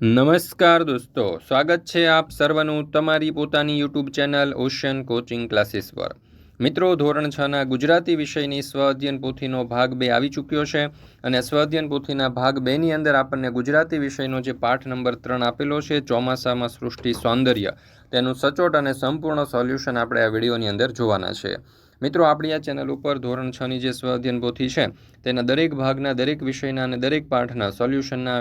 નમસ્કાર દોસ્તો, સ્વાગત છે આપ સર્વનું તમારી પોતાની YouTube channel ocean coaching classes પર. મિત્રો, ધોરણ છના ગુજરાતી વિષયની સ્વ અધ્યયન પોથીનો ભાગ બે આવી ચૂક્યો છે અને સ્વ અધ્યયન પોથીના ભાગ બેની અંદર આપણને ગુજરાતી વિષયનો જે પાઠ નંબર ત્રણ આપેલો છે, ચોમાસામાં સૃષ્ટિ સૌંદર્ય, તેનું સચોટ અને સંપૂર્ણ સોલ્યુશન આપણે આ વિડીયોની અંદર જોવાના છે. મિત્રો, આપણી આ ચેનલ ઉપર ધોરણ છની જે સ્વ અધ્યયન પોથી છે, તેના દરેક ભાગના, દરેક વિષયના અને દરેક પાઠના સોલ્યુશનના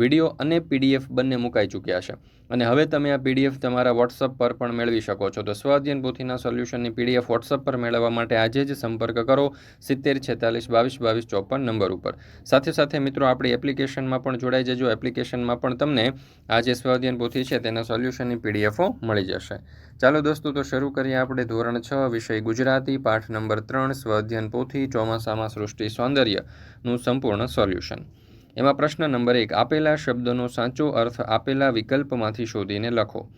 વીડિયો અને પીડીએફ બંને મુકાઈ ચૂક્યા છે. અને હવે તમે આ પીડીએફ તમારા વોટ્સઅપ પર પણ મેળવી શકો છો. તો સ્વાધ્યન પોથીના સોલ્યુશનની પીડીએફ વોટ્સઅપ પર મેળવવા માટે આજે જ સંપર્ક કરો સિત્તેર છેતાલીસ બાવીસ બાવીસ ચોપન નંબર ઉપર. સાથે સાથે મિત્રો, આપણી એપ્લિકેશનમાં પણ જોડાઈ જજો. એપ્લિકેશનમાં પણ તમને આ જે સ્વાધ્યન પોથી છે તેના સોલ્યુશનની પીડીએફો મળી જશે. ચાલો દોસ્તો, તો શરૂ કરીએ આપણે ધોરણ છ, વિષય ગુજરાતી, પાઠ નંબર ત્રણ સ્વાધ્યન પોથી, ચોમાસામાં સૃષ્ટિ સૌંદર્યનું સંપૂર્ણ સોલ્યુશન. એમાં પ્રશ્ન નંબર એક, આપેલા શબ્દનો સાચો અર્થ આપેલા વિકલ્પમાંથી શોધીને લખો.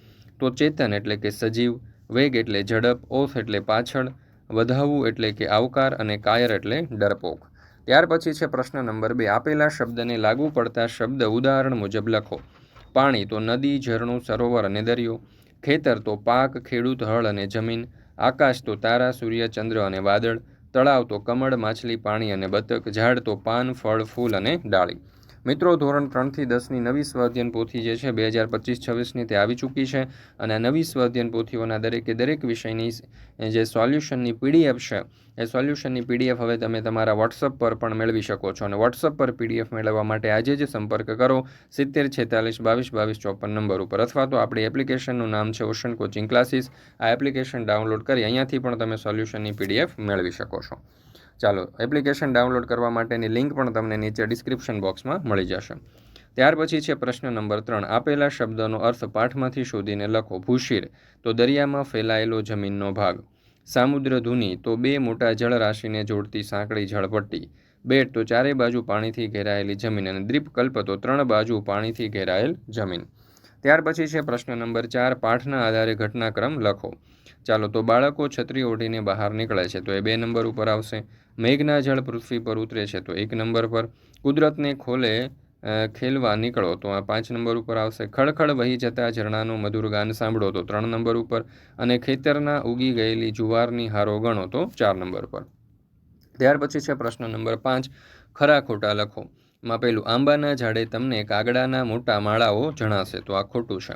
તો ચેતન એટલે કે સજીવ, વેગ એટલે ઝડપ, ઓથ એટલે પાછળ, વધાવવું એટલે કે આવકાર અને કાયર એટલે ડરપોક. ત્યાર પછી છે પ્રશ્ન નંબર બે, આપેલા શબ્દને લાગુ પડતા શબ્દ ઉદાહરણ મુજબ લખો. પાણી તો નદી, ઝરણું, સરોવર અને દરિયો. ખેતર તો પાક, ખેડૂત, હળ અને જમીન. આકાશ તો તારા, સૂર્ય, ચંદ્ર અને વાદળ. તળાવ તો કમળ માછલી પાણી અને બતક ઝાડ તો પાન ફળ ફૂલ અને ડાળી. મિત્રો, ધોરણ ત્રણથી દસની નવી સ્વાધ્યન પોથી જે છે, બે હજાર પચીસ, છવ્વીસની તે આવી ચૂકી છે અને નવી સ્વાધ્યન પોથીઓના દરેકે દરેક વિષયની જે સોલ્યુશનની પીડીએફ છે, એ સોલ્યુશનની પીડીએફ હવે તમે તમારા વોટ્સઅપ પર પણ મેળવી શકો છો અને વોટ્સઅપ પર પીડીએફ મેળવવા માટે આજે જ સંપર્ક કરો સિત્તેર છેતાલીસ બાવીસ બાવીસ ચોપન નંબર ઉપર અથવા તો આપણી એપ્લિકેશનનું નામ છે, ઓશન કોચિંગ ક્લાસીસ. આ એપ્લિકેશન ડાઉનલોડ કરી અહીંયાથી પણ તમે સોલ્યુશનની પીડીએફ મેળવી શકો છો. ચાલો એપ્લિકેશન ડાઉનલોડ કરવા માટેની લિંક પણ તમને નીચે ડિસ્ક્રિપ્શન બોક્સમાં મળી જશે. ત્યાર પછી છે પ્રશ્ન નંબર ત્રણ. આપેલા શબ્દનો અર્થ પાઠમાંથી શોધીને લખો, ભૂશીર તો દરિયામાં ફેલાયેલો જમીનનો ભાગ. સામુદ્ર ધૂની તો બે મોટા જળરાશિને જોડતી સાંકડી જળપટ્ટી બેટ તો ચારે બાજુ પાણીથી ઘેરાયેલી જમીન અને દ્વીપકલ્પ, તો ત્રણ બાજુ પાણીથી ઘેરાયેલ જમીન. ત્યાર પછી છે પ્રશ્ન નંબર ચાર, પાઠના આધારે ઘટનાક્રમ લખો. ચાલો, તો બાળકો છત્રી ઓઢીને બહાર નીકળે છે, તો એ બે નંબર ઉપર આવશે. મેઘના જળ પૃથ્વી પર ઉતરે છે, તો એક નંબર પર. કુદરતને ખોલે ખેલવા નીકળો, તો આ પાંચ નંબર ઉપર આવશે. ખળખળ વહી જતા ઝરણાનું મધુર ગાન સાંભળો, તો ત્રણ નંબર ઉપર. અને ખેતરના ઉગી ગયેલી જુવારની હારો ગણો, તો ચાર નંબર પર. ત્યાર પછી છે પ્રશ્ન નંબર પાંચ, ખરા ખોટા લખો. માં પેલું આંબાના ઝાડે તમને કાગડાના મોટા માળાઓ જણાશે. તો આ ખોટું છે.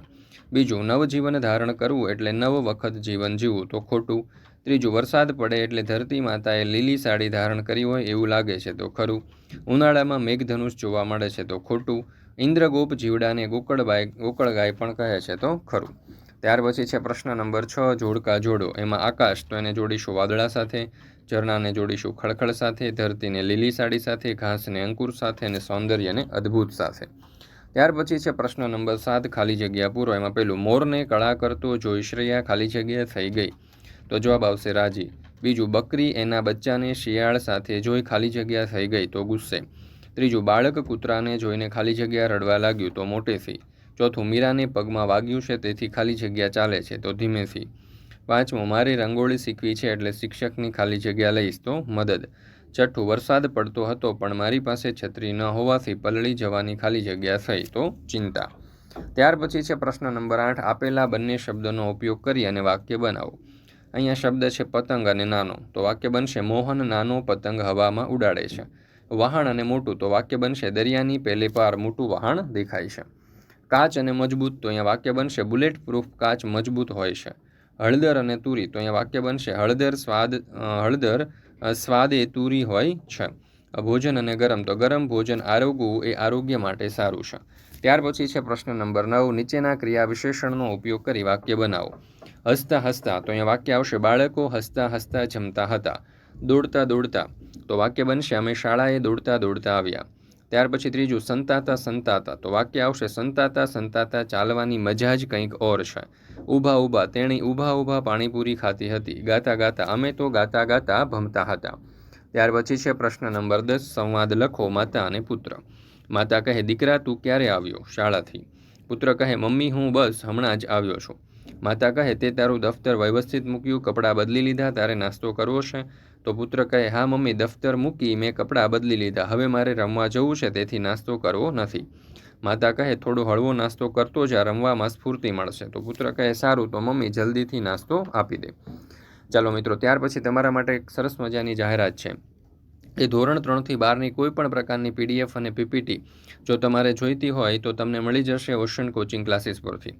બીજું, નવજીવન ધારણ કરવું એટલે નવ વખત જીવન જીવવું. તો ખોટું. ત્રીજું, વરસાદ પડે એટલે ધરતી માતાએ લીલી સાડી ધારણ કરી હોય એવું લાગે છે. તો ખરું. ઉનાળામાં મેઘધનુષ જોવા મળે છે. તો ખોટું. ઇન્દ્રગોપ જીવડાને ગોકળબાઈ, ગોકળગાય પણ કહે છે. તો ખરું. ત્યાર પછી છે પ્રશ્ન નંબર છ, જોડકા જોડો. એમાં આકાશ, તો એને જોડીશું વાદળા સાથે, ઝરણાને જોડીશું ખળખળ સાથે, ધરતીને લીલી સાડી સાથે, ઘાસને અંકુર સાથે અને સૌંદર્યને અદ્ભુત સાથે. ત્યાર પછી છે પ્રશ્ન નંબર સાત, ખાલી જગ્યા પૂરો. એમાં પેલું, મોરને કળા કરતો જોઈ શ્રેયા ખાલી જગ્યા થઈ ગઈ. તો જવાબ આવશે રાજી. બીજું, બકરી એના બચ્ચાને શિયાળ સાથે જોઈ ખાલી જગ્યા થઈ ગઈ, તો ગુસ્સે. ત્રીજું, બાળક કૂતરાને જોઈને ખાલી જગ્યા રડવા લાગ્યું, તો મોટેથી. ચોથું મીરાને પગમાં વાગ્યું છે, તેથી ખાલી જગ્યા ચાલે છે. તો ધીમેથી. પાંચમું, મારે રંગોળી શીખવી છે એટલે શિક્ષકની ખાલી જગ્યા લઈશ તો મદદ. છઠ્ઠું, વરસાદ પડતો હતો પણ મારી પાસે છત્રી ન હોવાથી પલળી જવાની ખાલી જગ્યા થઈ તો ચિંતા. ત્યાર પછી છે પ્રશ્ન નંબર આઠ, આપેલા બંને શબ્દોનો ઉપયોગ કરી અને વાક્ય બનાવો. અહીંયા શબ્દ છે પતંગ અને નાનો. તો વાક્ય બનશે મોહન, નાનો પતંગ હવામાં ઉડાડે છે. વહાણ અને મોટું. તો વાક્ય બનશે દરિયાની પહેલી પાર. મોટું વહાણ દેખાય છે. કાચ અને મજબૂત, તો અહીંયા વાક્ય બનશે બુલેટ પ્રૂફ કાચ મજબૂત હોય છે. હળદર અને તુરી, તો અહીંયા વાક્ય બનશે હળદર સ્વાદ હળદર સ્વાદ તુરી હોય છે. ભોજન અને ગરમ, તો ગરમ ભોજન આરોગવું એ આરોગ્ય માટે સારું છે. ત્યાર પછી છે પ્રશ્ન નંબર નવ, નીચેના ક્રિયા વિશેષણનો ઉપયોગ કરી વાક્ય બનાવો. હસતા હસતા, તો અહીંયા વાક્ય આવશે બાળકો હસતા હસતા જમતા હતા. દોડતા દોડતા, તો વાક્ય બનશે અમે શાળાએ દોડતા દોડતા આવ્યા. ત્યાર પછી ત્રીજું, સંતાતા સંતાતા. તો વાક્ય આવશે, સંતાતા સંતાતા ચાલવાની મજા જ કંઈક ઓર છે. ઊભા ઊભા, તેણી ઊભા ઊભા પાણીપુરી ખાતી હતી. ગાતા ગાતા, અમે તો ગાતા ગાતા ભમતા હતા. ત્યાર પછી છે પ્રશ્ન નંબર દસ, સંવાદ લખો માતા અને પુત્ર. માતા કહે, દીકરા, તું ક્યારે આવ્યો? શાળાથી. પુત્ર કહે, મમ્મી, હું બસ હમણાં જ આવ્યો છું. માતા કહે, તે તારું દફતર વ્યવસ્થિત મૂક્યું, કપડાં બદલી લીધા, તારે નાસ્તો કરવો છે. તો પુત્ર કહે, હા મમ્મી, દફતર મૂકી મેં કપડાં બદલી લીધા. હવે મારે રમવા જવું છે, તેથી નાસ્તો કરવો નથી. માતા કહે, થોડો હળવો નાસ્તો કરતો જા, રમવામાં સ્ફૂર્તિ મળશે. તો પુત્ર કહે, સારું, તો મમ્મી, જલ્દીથી નાસ્તો આપી દે. ચાલો મિત્રો, ત્યાર પછી તમારા માટે એક સરસ મજાની જાહેરાત છે. એ ધોરણ ત્રણથી બારની કોઈ પણ પ્રકારની પીડીએફ અને પીપીટી જો તમારે જોઈતી હોય તો તમને મળી જશે ઓશન કોચિંગ ક્લાસીસ પરથી.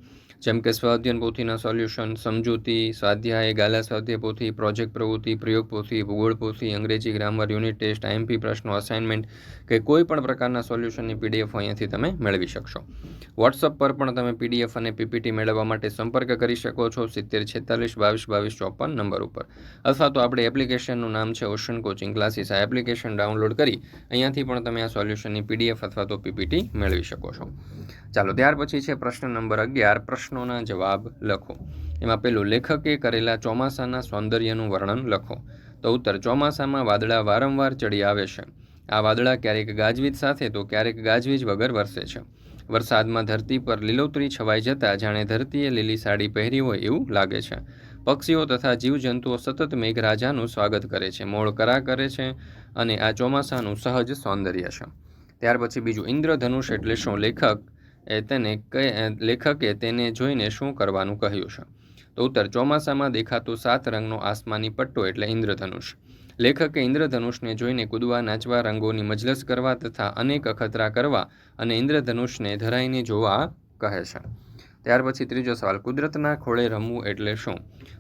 જેમ કે સ્વાધ્યન પોથીના સોલ્યુશન સમજૂતી, સ્વાધ્યાય, ગાલા સ્વાધ્યાય પોથી પ્રોજેક્ટ પ્રવૃત્તિ, પ્રયોગ પોથી, ભૂગોળ પોથી, અંગ્રેજી ગ્રામર યુનિટ ટેસ્ટ આઈએમપી પ્રશ્નો અસાઇનમેન્ટ કે કોઈ પણ પ્રકારના સોલ્યુશનની પીડીએફ અહીંયાથી તમે મેળવી શકશો. વોટ્સઅપ પર પણ તમે પીડીએફ અને પીપીટી મેળવવા માટે સંપર્ક કરી શકો છો સિત્તેર, છેતાલીસ, બાવીસ બાવીસ, ચોપન નંબર ઉપર. અથવા તો આપણી એપ્લિકેશનનું નામ છે ઓશન કોચિંગ ક્લાસીસ આ એપ્લિકેશન ડાઉનલોડ કરી અહીંયાથી પણ તમે આ સોલ્યુશનની પીડીએફ અથવા તો પીપીટી મેળવી શકો છો. ચાલો ત્યાર પછી છે પ્રશ્ન નંબર અગિયાર. પ્રશ્નોના જવાબ લખો. એમાં પેલું લેખકે કરેલા ચોમાસાના સૌંદર્યનું વર્ણન લખો. તો ઉત્તર, ચોમાસામાં વાદળા વારંવાર ચડી આવે છે. આ વાદળા ક્યારેક ગાજવીજ સાથે, તો ક્યારેક ગાજવીજ વગર વરસે છે. વરસાદમાં ધરતી પર લીલોતરી છવાઈ જતાં, જાણે ધરતીએ લીલી સાડી પહેરી હોય એવું લાગે છે. પક્ષીઓ તથા જીવજંતુઓ સતત મેઘરાજાનું સ્વાગત કરે છે, મોળ કરા કરે છે અને આ ચોમાસાનું સહજ સૌંદર્ય છે. ત્યાર પછી બીજું, ઇન્દ્રધનુષ એટલે શું? લેખક એ તેને લેખકે તેને જોઈને શું કરવાનું કહ્યું છે? તો ઉત્તર, ચોમાસામાં દેખાતો સાત રંગનો આસમાની પટ્ટો એટલે ઇન્દ્રધનુષ. લેખકે ઇન્દ્રધનુષને જોઈને કૂદવા, નાચવા, રંગોની મજલસ કરવા તથા અનેક અખતરા કરવા અને ઇન્દ્રધનુષને ધરાઈને જોવા કહે છે. ત્યાર પછી ત્રીજો સવાલ, કુદરતના ખોળે રમવું એટલે શું?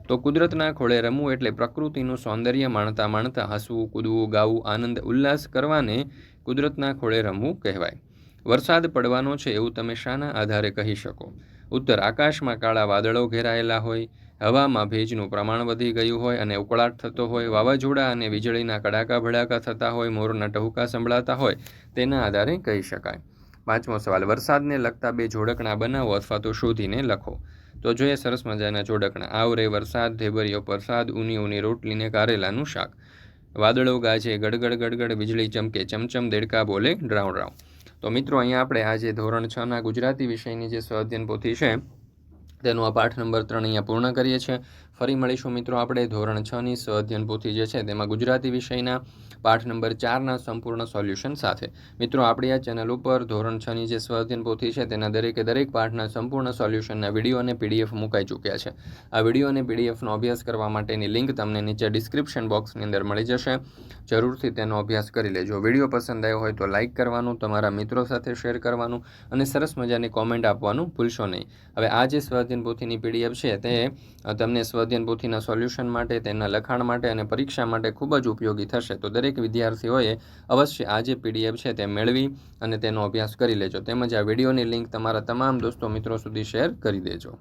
તો કુદરતના ખોળે રમવું એટલે પ્રકૃતિનું સૌંદર્ય માણતા માણતા હસવું, કૂદવું, ગાવું, આનંદ, ઉલ્લાસ કરવાને કુદરતના ખોળે રમવું કહેવાય. વરસાદ પડવાનો છે એવું તમે શાના આધારે કહી શકો. ઉત્તર આકાશમાં કાળા વાદળો ઘેરાયેલા હોય, હવામાં ભેજનું પ્રમાણ વધી ગયું હોય અને ઉકળાટ થતો હોય, વાવાઝોડા અને વીજળીના કડાકા ભડાકા થતા હોય, મોરના ટહુકા સંભળાતા હોય, તેના આધારે કહી શકાય. પાંચમો સવાલ, વરસાદને લગતા બે જોડકણા બનાવો અથવા તો શોધીને લખો. તો જોઈએ સરસ મજાના જોડકણા. આવરે વરસાદ ઢેબરિયો પ્રસાદ ઊની ઊની રોટલીને કારેલાનું શાક. વાદળો ગાજે, ગડગડ ગડગડ, વીજળી ચમકે, ચમચમ, દેડકા બોલે ડ્રાઉ ડ્રાઉ તો મિત્રો અહીંયા આપણે આજે ધોરણ છના ગુજરાતી વિષયની જે સ્વાધ્યન પોથી છે તેનો આ પાઠ નંબર ત્રણ અહીંયા પૂર્ણ કરીએ છીએ. ફરી મળીશું મિત્રો આપણે ધોરણ છની સ્વાધ્યન પોથી જે છે તેમાં ગુજરાતી વિષયના પાઠ નંબર ચારના સંપૂર્ણ સોલ્યુશન સાથે. મિત્રો આપણી આ ચેનલ ઉપર ધોરણ છની જે સ્વાધ્યન પોથી છે તેના દરેકે દરેક પાઠના સંપૂર્ણ સોલ્યુશનના વીડિયો અને પીડીએફ મુકાઈ ચૂક્યા છે. આ વીડિયો અને પીડીએફનો અભ્યાસ કરવા માટેની લિંક તમને નીચે ડિસ્ક્રિપ્શન બોક્સની અંદર મળી જશે. જરૂરથી તેનો અભ્યાસ કરી લેજો. વીડિયો પસંદ આવ્યો હોય તો લાઇક કરવાનું, તમારા મિત્રો સાથે શેર કરવાનું અને સરસ મજાની કોમેન્ટ આપવાનું ભૂલશો નહીં. હવે આ જે સ્વાધ્યન પોથીની પીડીએફ છે તે તમને સ્વાધ્યન પોથીના સોલ્યુશન માટે, તેના લખાણ માટે અને પરીક્ષા માટે ખૂબ જ ઉપયોગી થશે. તો દરેક વિદ્યાર્થીઓએ અવશ્ય આ જે પીડીએફ છે તે મેળવી અને તેનો અભ્યાસ કરી લેજો. તેમજ આ વિડીયોની લિંક તમારા તમામ દોસ્તો મિત્રો સુધી શેર કરી દેજો.